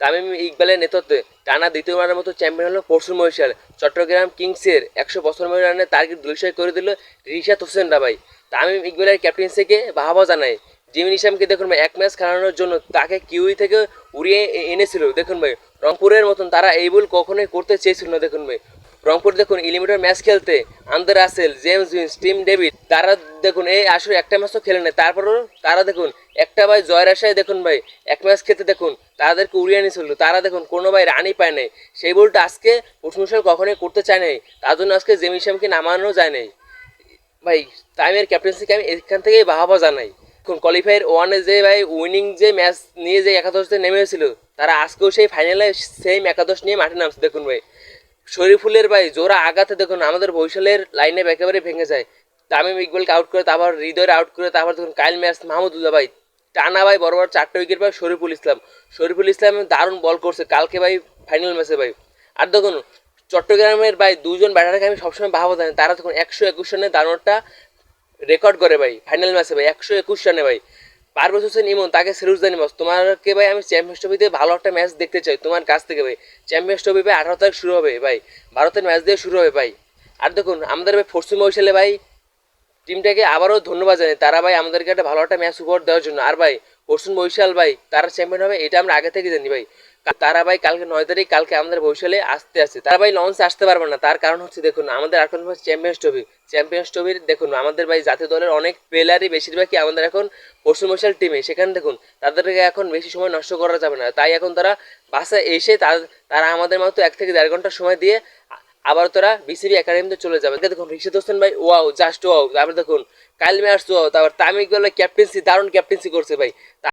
তামিম ইকবালের নেতৃত্বে টানা দ্বিতীয়বারের মতো চ্যাম্পিয়ন হলো পরশু মহিশাল। চট্টগ্রাম কিংসের একশো বছর রানে টার্গেট দুলসাই করে দিল রিশাদ হোসেন রাবাই। তামিম ইকবালের ক্যাপ্টেন্সিকে বাহাবা জানায় জিমিন ইসামকে দেখুন ভাই, এক ম্যাচ খেলানোর জন্য তাকে কিউই থেকে উড়িয়ে এনেছিল। দেখুন ভাই, রংপুরের মতন তারা এই বল কখনোই করতে চেয়েছিল না, দেখুন ভাই। রংপুর দেখুন ইলিমিটার ম্যাচ খেলতে আন্দার আসেল জেমস উইন্স, টিম ডেভিড, তারা দেখুন এই আসলে একটা ম্যাচও খেলে নেয় তারপরেও তারা দেখুন, একটা ভাই জয়ের আশায় দেখুন ভাই, এক ম্যাচ খেতে দেখুন, তাদেরকে উড়িয়ে নিয়েছিল তারা দেখুন কোনো ভাই রানই পায় নাই। সেই বলটা আজকে উসমুসাল কখনোই করতে চায় নাই। তার জন্য আজকে জেমি ইসলামকে নামানো যায় নাই। ভাই তাইমের ক্যাপ্টেন্সিকে আমি এখান থেকেই বাহাবা জানাই। এখন কোয়ালিফায়ার ওয়ানে যে ভাই উইনিং যে ম্যাচ নিয়ে যে একাদশতে নেমেছিল, তারা আজকেও সেই ফাইনালে সেম একাদশ নিয়ে মাঠে নামছে। দেখুন ভাই শরীফুলের ভাই জোরা আঘাতে দেখুন, আমাদের বৈশালের লাইনে একেবারে ভেঙে যায়। তামিম ইকবালকে আউট করে, তারপর হৃদয়ের আউট করে, তারপর দেখুন, কাইল ম্যাচ মাহমুদুল্লাহ ভাই, টানা ভাই, বড় বড় চারটে উইকেট পায় শরীফুল ইসলাম। শরীফুল ইসলাম দারুণ বল করছে, কালকে ভাই ফাইনাল ম্যাচে ভাই। আর দেখুন, চট্টগ্রামের ভাই দুজন ব্যাটারকে আমি সবসময় ভাবো জানি তারা তখন একশো একুশ রানে দারুণটা রেকর্ড করে ভাই ফাইনাল ম্যাচে ভাই, একশো একুশ রানে ভাই। পারভেজ হোসেন ইমন তাকে সিরুজদানি বস তোমাকে ভাই, আমি চ্যাম্পিয়ন্স ট্রফিতে ভালো একটা ম্যাচ দেখতে চাই, তোমার কাছ থেকে ভাই। চ্যাম্পিয়ন্স ট্রফি ভাই, আঠারো তারিখ শুরু হবে ভাই। ভারতের ম্যাচ দিয়ে শুরু হবে ভাই। আর দেখুন, আমাদের ভাই ফোর্সি মহিশালে ভাই টিমটাকে আবারও ধন্যবাদ জানাই। তারা ভাই, আমাদেরকে একটা ভালো একটা ম্যাচ উপহার দেওয়ার জন্য। আর ভাই পরশুন বৈশাল ভাই, তারা চ্যাম্পিয়ন হবে, এটা আমরা আগে থেকে জানি ভাই। তারা ভাই কালকে নয় তারিখ, কালকে আমাদের বৈশালে আসতে আসে তারা ভাই লঞ্চ আসতে পারবে না, তার কারণ হচ্ছে দেখুন, আমাদের এখন চ্যাম্পিয়ন্স ট্রফি চ্যাম্পিয়ন্স ট্রফির দেখুন, আমাদের ভাই জাতীয় দলের অনেক প্লেয়ারই বেশিরভাগই আমাদের এখন পরশুন বৈশাল টিমে সেখানে দেখুন, তাদেরকে এখন বেশি সময় নষ্ট করা যাবে না। তাই এখন তারা বাসায় এসে তার- আমাদের মতো এক থেকে দেড় ঘণ্টা সময় দিয়ে আবার তোরা বিসিবি একাডেমিতে চলে যাবে। দেখুন ঋষিদ হোসেন ভাই ওয়াও জাস্ট ওয়াও তারপর দেখুন, কাইল ম্যাচ ওয়াও তারপর তামিক ক্যাপ্টেন্সি দারুণ ক্যাপ্টেন্সি করছে ভাই।